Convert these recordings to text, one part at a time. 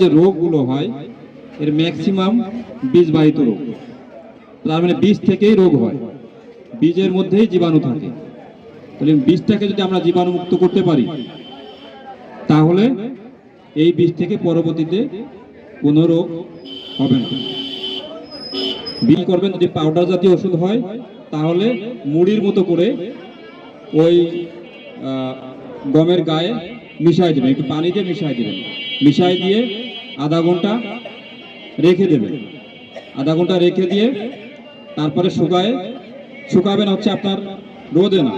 যে রোগগুলো হয়, এর ম্যাক্সিমাম বীজবাহিত রোগ। তার মানে বীজ থেকেই রোগ হয়। বীজের মধ্যেই জীবাণু থাকে। তাহলে বীজটাকে যদি আমরা জীবাণুমুক্ত করতে পারি, তাহলে এই বীজ থেকে পরবর্তীতে কোনো রোগ হবে না। বিল করবেন, যদি পাউডার জাতীয় ওষুধ হয়, তাহলে মুড়ির মতো করে ওই গমের গায়ে মিশাই দেবেন। একটু পানিতে মিশাই দেবেন। মিশাই দিয়ে আধা ঘণ্টা রেখে দেবেন আধা ঘণ্টা রেখে দিয়ে তারপরে শুকায় শুকাবেন হচ্ছে আপনার রোদে না।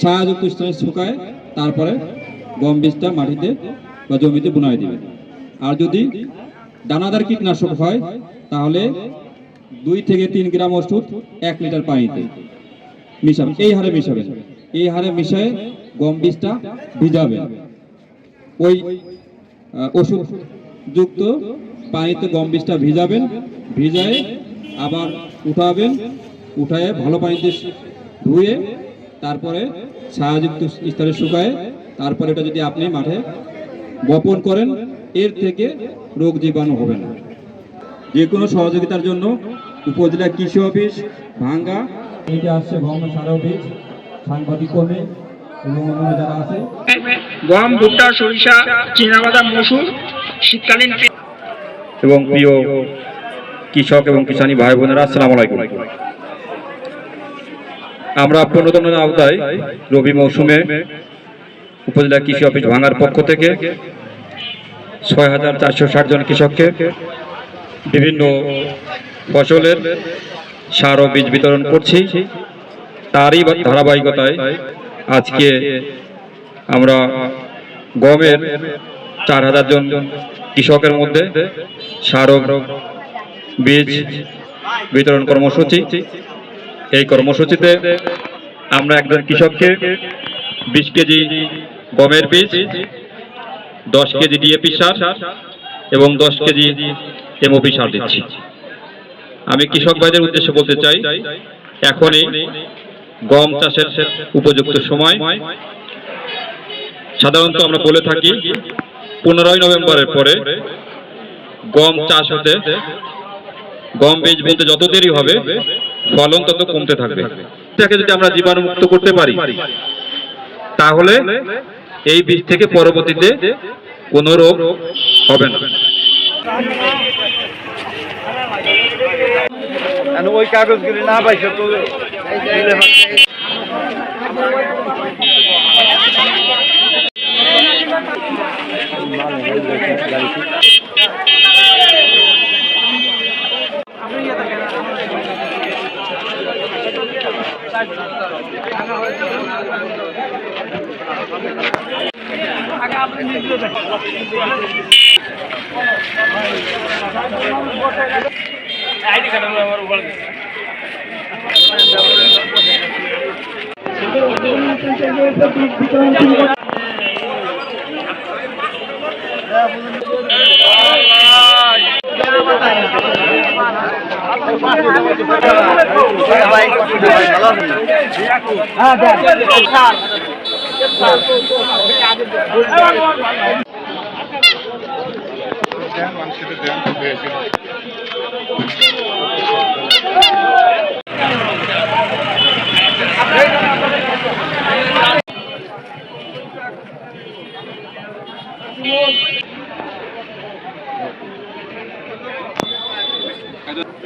ছায়াযুক্ত স্থানে শুকায়, তারপরে গম বীজটা মাটিতে বা জমিতে বুনাই দিবেন আর যদি দানাদার কীটনাশক হয়, তাহলে দুই থেকে তিন গ্রাম ওষুধ এক লিটার পানিতে মিশাবেন এই হারে মিশাবেন এই হারে মিশায়ে গম বীজটা ভিজাবেন ওই আহ, ওষুধ যুক্ত পানিতে গম বীজটা ভিজাবেন ভিজায় আবার উঠাবেন উঠায় ভালো পানিতে ধুয়ে তারপরে ছায়াযুক্ত স্তরে শুকায় তারপরে এটা যদি আপনি মাঠে বপন করেন এর থেকে রোগ জীবাণু হবে না। যে কোনো সহযোগিতার জন্য উপজেলা কৃষি অফিস ভাঙ্গা এটি আসছে ভগ্ন সারা অফিস সাংবাদিক কর্মী এবং অন্যান্য যারা আছে। গম, ভুট্টা, সরিষা, চীনাবাদাম, মসুর, শীতকালীন এবং প্রিয় কৃষক এবং কিষানী ভাই বোনেরা, আসসালামু আলাইকুম। আমরা পুনর্তনের আওতায় রবি মৌসুমে উপজেলা কৃষি অফিস ভাঙার পক্ষ থেকে ছয় হাজার চারশো ষাট জন কৃষককে বিভিন্ন ফসলের সার ও বীজ বিতরণ করছি। তারই ধারাবাহিকতায় আজকে আমরা গমের চার হাজার জন কৃষকের মধ্যে সার বীজ বিতরণ কর্মসূচি। এই কর্মসূচিতে আমরা একজন কৃষককে বিশ কেজি গমের বীজ, দশ কেজি ডিএপি সার এবং দশ কেজি এমওপি সার দিচ্ছি। আমি কৃষক ভাইদের উদ্দেশ্যে বলতে চাই, এখনই গম চাষের উপযুক্ত সময়। সাধারণত আমরা বলে থাকি, পনেরোই নভেম্বরের পরে গম চাষ হতে, গম বীজ বলতে যত দেরি হবে, ফলন তত কমতে থাকবে। এটাকে যদি আমরা জীবাণুমুক্ত করতে পারি, তাহলে এই বীজ থেকে পরবর্তীতে কোনো রোগ হবে না। ওই কাগজগুলি না পাইছে তো আইডি কার্ড আমার উপর বিতরণ মানুষের ধ্যান খুব হয়েছিল 我。